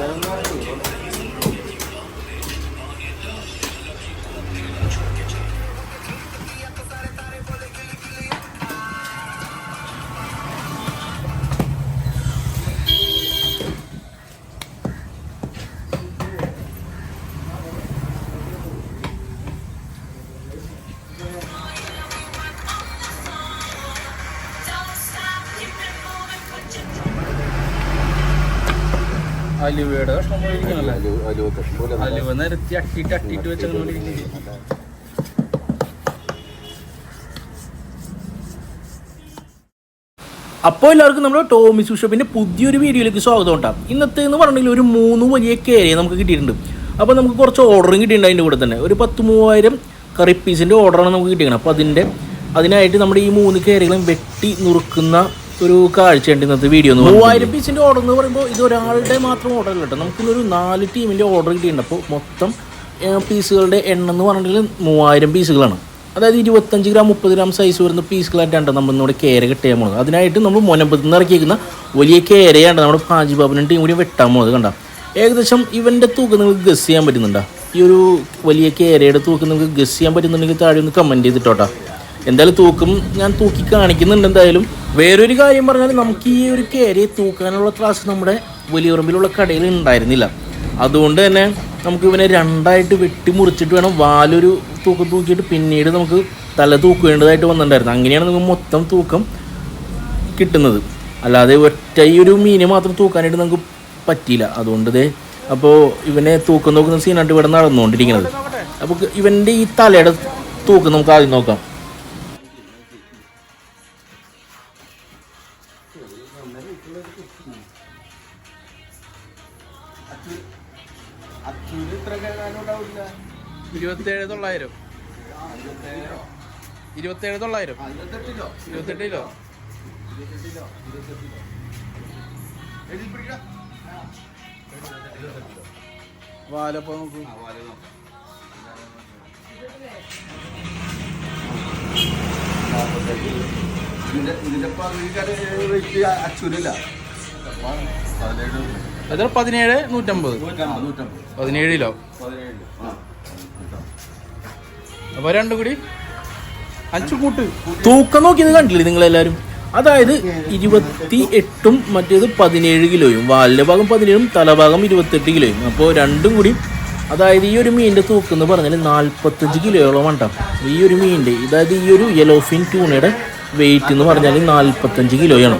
Ben ne yapıyorum? അലുവയുടെ കഷ്ണം അലുവ നിരത്തി അട്ടിട്ട് അട്ടിട്ട് വെച്ചങ്ങനെ ഇരിക്കുന്നുണ്ട് അപ്പോൾ എല്ലാവർക്കും നമ്മുടെ ടോമി സുഷപ്പിന്റെ പുതിയൊരു വീഡിയോയിലേക്ക് സ്വാഗതം ഉണ്ടാകും ഇന്നത്തെ എന്ന് പറഞ്ഞിട്ടുണ്ടെങ്കിൽ ഒരു മൂന്ന് വലിയ കേരയെ നമുക്ക് കിട്ടിയിട്ടുണ്ട്. അപ്പോൾ നമുക്ക് കുറച്ച് ഓർഡറും കിട്ടിയിട്ടുണ്ട് അതിന്റെ കൂടെ തന്നെ. ഒരു പത്ത് മൂവായിരം കറി പീസിന്റെ ഓർഡറാണ് നമുക്ക് കിട്ടിയിരിക്കുന്നത്. അപ്പോൾ അതിന്റെ അതിനായിട്ട് നമ്മുടെ ഈ മൂന്ന് കേരകളും വെട്ടി നുറുക്കുന്ന ഒരു കാഴ്ചയുണ്ട് ഇന്നത്തെ വീഡിയോ മൂവായിരം പീസിന്റെ ഓർഡർ എന്ന് പറയുമ്പോൾ ഇത് ഒരാളുടെ മാത്രം ഓർഡർ അല്ല കേട്ടോ. നമുക്കിന്നൊരു നാല് ടീമിന്റെ ഓർഡർ കിട്ടിയിട്ടുണ്ട്. അപ്പോൾ മൊത്തം പീസുകളുടെ എണ്ണം എന്ന് പറഞ്ഞിട്ടുണ്ടെങ്കിൽ മൂവായിരം പീസുകളാണ് അതായത് ഇരുപത്തഞ്ച് ഗ്രാം മുപ്പത് ഗ്രാം സൈസ് വരുന്ന പീസുകളായിട്ടാണ് നമ്മൾ നമ്മുടെ കേര കിട്ടിയാൽ പോകുന്നത് അതിനായിട്ട് നമ്മൾ മുനമ്പത്ത് നിന്ന് ഇറക്കിയിരിക്കുന്ന വലിയ കേരയാണ് നമ്മുടെ പാജി ബാബുനും ടീം കൂടി വെട്ടാൻ പോകുന്നത് കണ്ട? ഏകദേശം ഇവന്റെ തൂക്കം നിങ്ങൾക്ക് ഗസ് ചെയ്യാൻ പറ്റുന്നുണ്ടോ? ഈ ഒരു വലിയ കേരയുടെ തൂക്കം നിങ്ങൾക്ക് ഗസ് ചെയ്യാൻ പറ്റുന്നുണ്ടെങ്കിൽ താഴെ ഒന്ന് കമന്റ് ചെയ്തിട്ടോട്ടാ എന്തായാലും തൂക്കം ഞാൻ തൂക്കി കാണിക്കുന്നുണ്ട് എന്തായാലും. വേറൊരു കാര്യം പറഞ്ഞാൽ നമുക്ക് ഈ ഒരു കയറി തൂക്കാനുള്ള ക്ലാസ് നമ്മുടെ വലിയുറമ്പിലുള്ള കടയിൽ ഉണ്ടായിരുന്നില്ല. അതുകൊണ്ട് തന്നെ നമുക്ക് ഇവനെ രണ്ടായിട്ട് വെട്ടി മുറിച്ചിട്ട് വേണം വാലൊരു തൂക്കം തൂക്കിയിട്ട് പിന്നീട് നമുക്ക് തല തൂക്കേണ്ടതായിട്ട് വന്നിട്ടുണ്ടായിരുന്നു. അങ്ങനെയാണ് നമുക്ക് മൊത്തം തൂക്കം കിട്ടുന്നത്. അല്ലാതെ ഒറ്റ ഈ ഒരു മീനെ മാത്രം തൂക്കാനായിട്ട് നമുക്ക് പറ്റിയില്ല. അതുകൊണ്ട് ദേ അപ്പോൾ ഇവനെ തൂക്കം നോക്കുന്ന സീനായിട്ട് ഇവിടെ നടന്നുകൊണ്ടിരിക്കുന്നത്. അപ്പോൾ ഇവന്റെ ഈ തലയുടെ തൂക്കം നമുക്ക് ആദ്യം നോക്കാം. ഇരുപത്തേഴ് തൊള്ളായിരം. ഇരുപത്തേഴ് തൊള്ളായിരം. ഇരുപത്തെട്ട് കിലോ വാലപ്പോ നോക്കൂ. എത്ര? പതിനേഴ് നൂറ്റമ്പത്. പതിനേഴ് കിലോ അപ്പൊ രണ്ടും കൂടി അഞ്ചു കൂട്ട്. തൂക്കം നോക്കിയത് കണ്ടില്ലേ നിങ്ങളെല്ലാവരും അതായത് ഇരുപത്തി എട്ടും മറ്റേത് പതിനേഴ് കിലോയും വാലിന്റെ ഭാഗം പതിനേഴും തലഭാഗം ഇരുപത്തെട്ട് കിലോയും. അപ്പോൾ രണ്ടും കൂടി അതായത് ഈ ഒരു മീനിന്റെ തൂക്കം എന്ന് പറഞ്ഞാൽ നാൽപ്പത്തഞ്ച് കിലോയോളം ഉണ്ടാവും ഈ ഒരു മീനിന്റെ അതായത് ഈ ഒരു യെലോഫിൻ ട്യൂണയുടെ വെയിറ്റ് എന്ന് പറഞ്ഞാൽ നാൽപ്പത്തഞ്ച് കിലോയാണ്.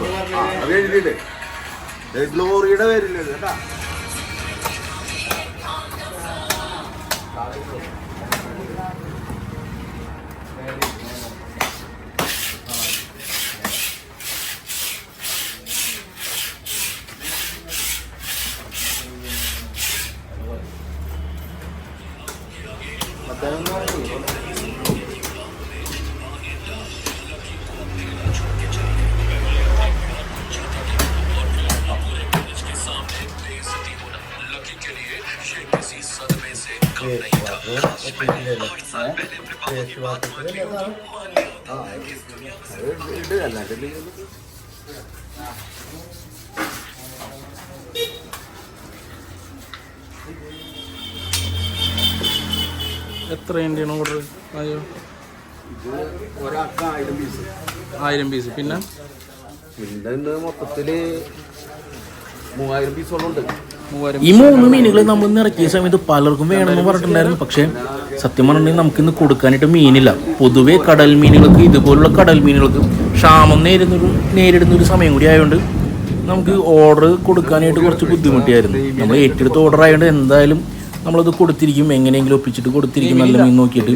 എത്ര ഇന്ത്യയാണ് ഓർഡർ അയ്യോ. ആയിരം പീസ് ആയിരം പീസ് പിന്നെ പിന്നെ മൊത്തത്തിൽ മൂവായിരം പീസോളം ഉണ്ട് ഈ മൂന്ന് മീനുകൾ നമ്മൾ നിറക്കിയ ഇറക്കിയ സമയത്ത് പലർക്കും വേണമെന്ന് പറഞ്ഞിട്ടുണ്ടായിരുന്നു. പക്ഷേ സത്യം പറഞ്ഞിട്ടുണ്ടെങ്കിൽ നമുക്കിന്ന് കൊടുക്കാനായിട്ട് മീനില്ല. പൊതുവേ കടൽ മീനുകൾക്ക് ഇതുപോലുള്ള കടൽ മീനുകൾക്ക് ക്ഷാമം നേരിടുന്നൊരു നേരിടുന്ന ഒരു സമയം കൂടി ആയതുകൊണ്ട് നമുക്ക് ഓർഡർ കൊടുക്കാനായിട്ട് കുറച്ച് ബുദ്ധിമുട്ടിയായിരുന്നു. നമ്മൾ ഏറ്റെടുത്ത് ഓർഡർ ആയതുകൊണ്ട് എന്തായാലും നമ്മളത് കൊടുത്തിരിക്കും. എങ്ങനെയെങ്കിലും ഒപ്പിച്ചിട്ട് കൊടുത്തിരിക്കും. നല്ല മീൻ നോക്കിയിട്ട്.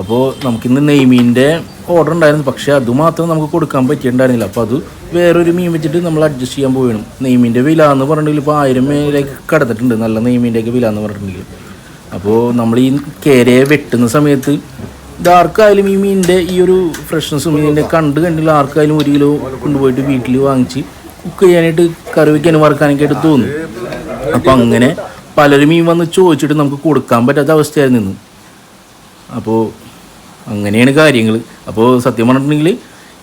അപ്പോൾ നമുക്കിന്ന് നെയ്മീന്റെ ഓർഡർ ഉണ്ടായിരുന്നു. പക്ഷേ അതുമാത്രം നമുക്ക് കൊടുക്കാൻ പറ്റിയിട്ടുണ്ടായിരുന്നില്ല. അപ്പോൾ അത് വേറൊരു മീൻ വെച്ചിട്ട് നമ്മൾ അഡ്ജസ്റ്റ് ചെയ്യാൻ പോവുകയാണ്. നെയ്മീന്റെ വില എന്ന് പറഞ്ഞിട്ടുണ്ടെങ്കിൽ ഇപ്പോൾ ആയിരം മേലേക്ക് കടന്നിട്ടുണ്ട്. നല്ല നെയ്മീന്റെയൊക്കെ വില എന്ന് പറഞ്ഞിട്ടുണ്ടെങ്കിൽ. അപ്പോൾ നമ്മൾ ഈ കേരയെ വെട്ടുന്ന സമയത്ത് ഇതാർക്കായാലും ഈ മീനിന്റെ ഈ ഒരു ഫ്രഷ്നെസ്സും ഇതിന്റെ കണ്ട് കണ്ടില്ല ആർക്കായാലും ഒരു കിലോ കൊണ്ടുപോയിട്ട് വീട്ടിൽ വാങ്ങിച്ച് കുക്ക് ചെയ്യാനായിട്ട് കറി വയ്ക്കാനും വറുക്കാനൊക്കെ ആയിട്ട് തോന്നും. അപ്പം അങ്ങനെ പലരും ഈ വന്ന് ചോദിച്ചിട്ട് നമുക്ക് കൊടുക്കാൻ പറ്റാത്ത അവസ്ഥയായിരുന്നു ഇന്ന്. അപ്പോൾ അങ്ങനെയാണ് കാര്യങ്ങൾ അപ്പോൾ സത്യം പറഞ്ഞിട്ടുണ്ടെങ്കിൽ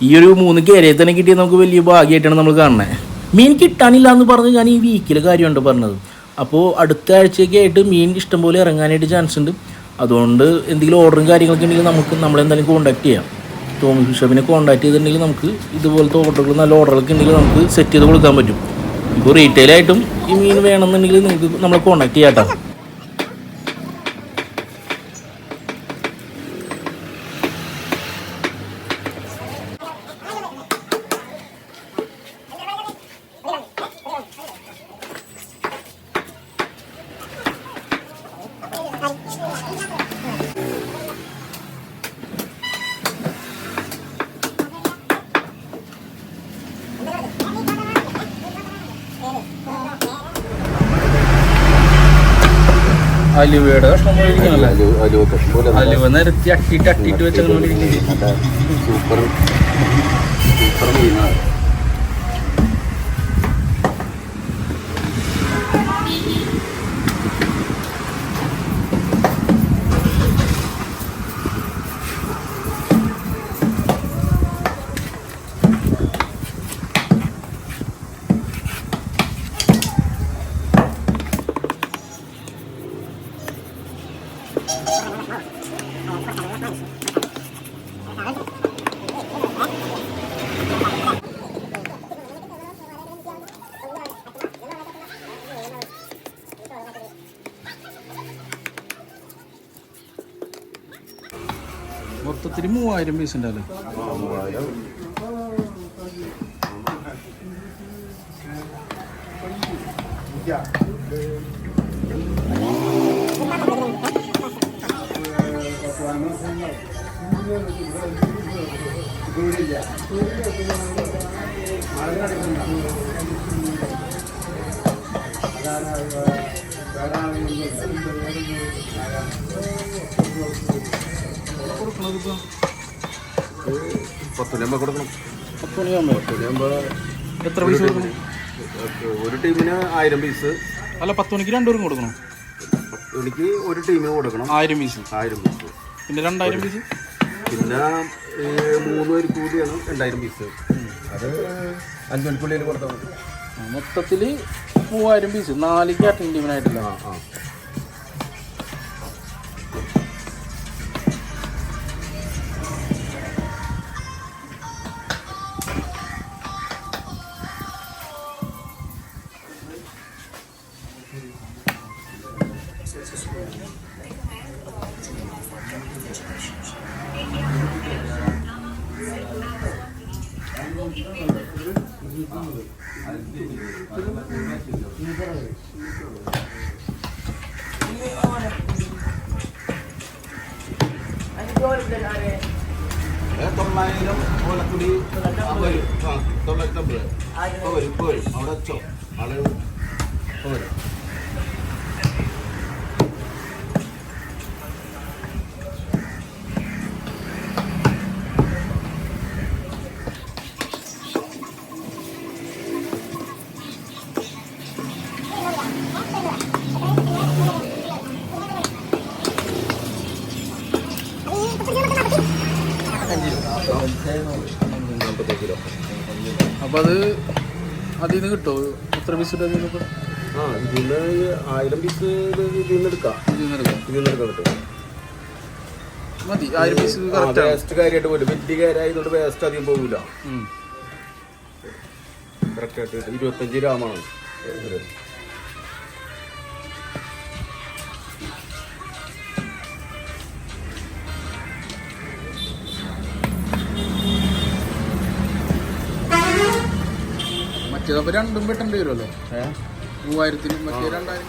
ഈ ഒരു മൂന്ന് കേരയെ തന്നെ കിട്ടിയത് നമുക്ക് വലിയ ഭാഗ്യമായിട്ടാണ് നമ്മൾ കാണുന്നത് മീൻ കിട്ടാനില്ല എന്ന് പറഞ്ഞ് ഞാൻ ഈ വീക്കിലെ കാര്യമുണ്ട് പറഞ്ഞത്. അപ്പോൾ അടുത്ത ആഴ്ചയൊക്കെ ആയിട്ട് മീൻ ഇഷ്ടംപോലെ ഇറങ്ങാനായിട്ട് ചാൻസ് ഉണ്ട്. അതുകൊണ്ട് എന്തെങ്കിലും ഓർഡറും കാര്യങ്ങളൊക്കെ ഉണ്ടെങ്കിൽ നമുക്ക് നമ്മളെന്തായാലും കോൺടാക്ട് ചെയ്യാം. ടോമി ബിഷപ്പിനെ കോൺടാക്ട് ചെയ്തിട്ടുണ്ടെങ്കിൽ നമുക്ക് ഇതുപോലത്തെ ഓർഡറുകൾ നല്ല ഓർഡറുകളൊക്കെ ഉണ്ടെങ്കിൽ നമുക്ക് സെറ്റ് ചെയ്ത് കൊടുക്കാൻ പറ്റും. ഇപ്പോൾ റീറ്റെയിലായിട്ടും ഈ മീൻ വേണമെന്നുണ്ടെങ്കിൽ നിങ്ങൾക്ക് നമ്മളെ കോൺടാക്ട് ചെയ്യാം കേട്ടോ അലുവയുടെ കഷ്ണം അലുവ- നിരത്തി അട്ടിട്ട് അട്ടിട്ട് നല്ല സൂപ്പർ സൂപ്പർ മീനാണ് മൊത്തത്തിൽ മൂവായിരം പീസ് ഉണ്ടല്ലേ. ആ, പത്ത് രൂപ കൊടുക്കണം പത്ത് മണിയാകുമ്പോ പത്ത് രൂപ എത്ര പൈസ കൊടുക്കണം. ഒരു ടീമിന് ആയിരം പീസ് അല്ല പത്ത് മണിക്ക് രണ്ടുപേരും കൊടുക്കണം എനിക്ക് ഒരു ടീമിന് കൊടുക്കണം. ആയിരം പീസ്. ആയിരം പീസ്. പിന്നെ രണ്ടായിരം പീസ് പിന്നെ മൂന്ന് പേര് കൂടിയാണ് രണ്ടായിരം പീസ് അത് അഞ്ചു മണിക്കുള്ളിൽ കൊടുത്താൽ മതി മൊത്തത്തിൽ മൂവായിരം പീസ് നാല് കാറ്ററിംഗ് ടീമിനായിട്ടില്ല ആ ആ. തൊള്ളായിരം ഓലക്കുടി വരും. തൊള്ളായിരത്തി അമ്പത് ഇപ്പൊ വരും ഇപ്പൊ വരും അവിടെ വെച്ചോ അപ്പൊ അത് അതിൽ നിന്ന് കിട്ടുമോ എത്ര പീസ് അതിൽ ആ ഇതിന്ന് ആയിരം പീസ് ഇതിൽ നിന്ന് എടുക്കാം. ഇതിൽ നിന്ന് എടുക്കാം. ഇതിൽ നിന്ന് എടുക്കാൻ പറ്റും. മതി ആയിരം പീസ് കറക്റ്റ് ആണ്. വേസ്റ്റ് കാര്യമായിട്ട് പോലും. വലിയ കാര്യമായതുകൊണ്ട് വേസ്റ്റ് അധികം പോകില്ല ഉം. കറക്റ്റായിട്ട് ഇരുപത്തഞ്ച് ഗ്രാമാണ് മറ്റേതപ്പോ രണ്ടും വെട്ടേണ്ടി വരുമല്ലോ? മൂവായിരത്തിനും മറ്റേ രണ്ടായിരം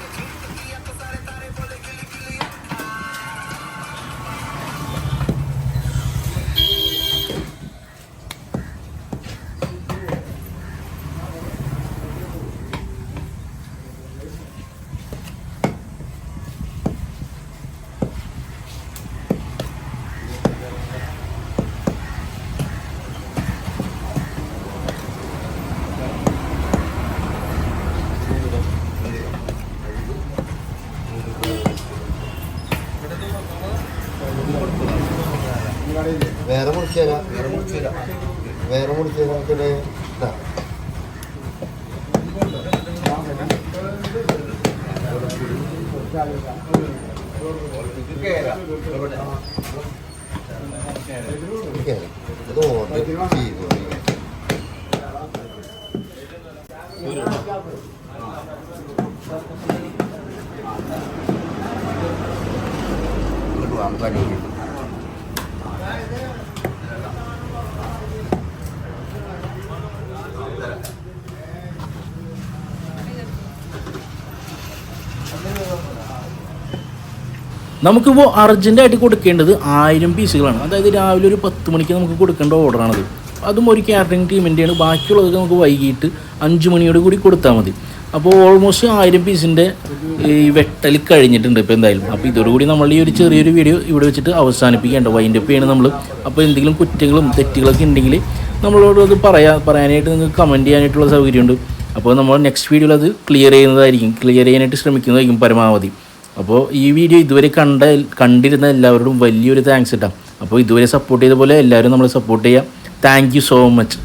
വേറെ മുറിച്ചേരാ വേറെ മുറിച്ചേരാ പിന്നെ ഇതാ. ഓർഡർ ചെയ്തു നമുക്ക് അടിയിലേക്ക്. നമുക്കിപ്പോൾ അർജന്റായിട്ട് കൊടുക്കേണ്ടത് ആയിരം പീസുകളാണ്. അതായത് രാവിലെ ഒരു പത്ത് മണിക്ക് നമുക്ക് കൊടുക്കേണ്ട ഓർഡറാണത് അതും ഒരു കാറ്ററിംഗ് ടീമിന്റെയാണ് ബാക്കിയുള്ളതൊക്കെ നമുക്ക് വൈകിട്ട് അഞ്ച് മണിയോട് കൂടി കൊടുത്താൽ മതി. അപ്പോൾ ഓൾമോസ്റ്റ് ആയിരം പീസിന്റെ ഈ വെട്ടൽ കഴിഞ്ഞിട്ടുണ്ട് ഇപ്പോൾ എന്തായാലും. അപ്പോൾ ഇതോടുകൂടി നമ്മൾ ഈ ഒരു ചെറിയൊരു വീഡിയോ ഇവിടെ വെച്ചിട്ട് അവസാനിപ്പിക്കേണ്ട ചെയ്യണം നമ്മൾ അപ്പോൾ എന്തെങ്കിലും കുറ്റങ്ങളും തെറ്റുകളൊക്കെ ഉണ്ടെങ്കിൽ നമ്മളോട് അത് പറയാ പറയാനായിട്ട് നിങ്ങൾക്ക് കമന്റ് ചെയ്യാനായിട്ടുള്ള സൗകര്യമുണ്ട്. അപ്പോൾ നമ്മൾ നെക്സ്റ്റ് വീഡിയോയിൽ അത് ക്ലിയർ ചെയ്യുന്നതായിരിക്കും. ക്ലിയർ ചെയ്യാനായിട്ട് ശ്രമിക്കുന്നതായിരിക്കും പരമാവധി. അപ്പോൾ ഈ വീഡിയോ ഇതുവരെ കണ്ട കണ്ടിരുന്ന എല്ലാവരോടും വലിയൊരു താങ്ക്സ് ഇട്ടാം അപ്പോൾ ഇതുവരെ സപ്പോർട്ട് ചെയ്ത പോലെ എല്ലാവരും നമ്മളെ സപ്പോർട്ട് ചെയ്യാം. Thank so much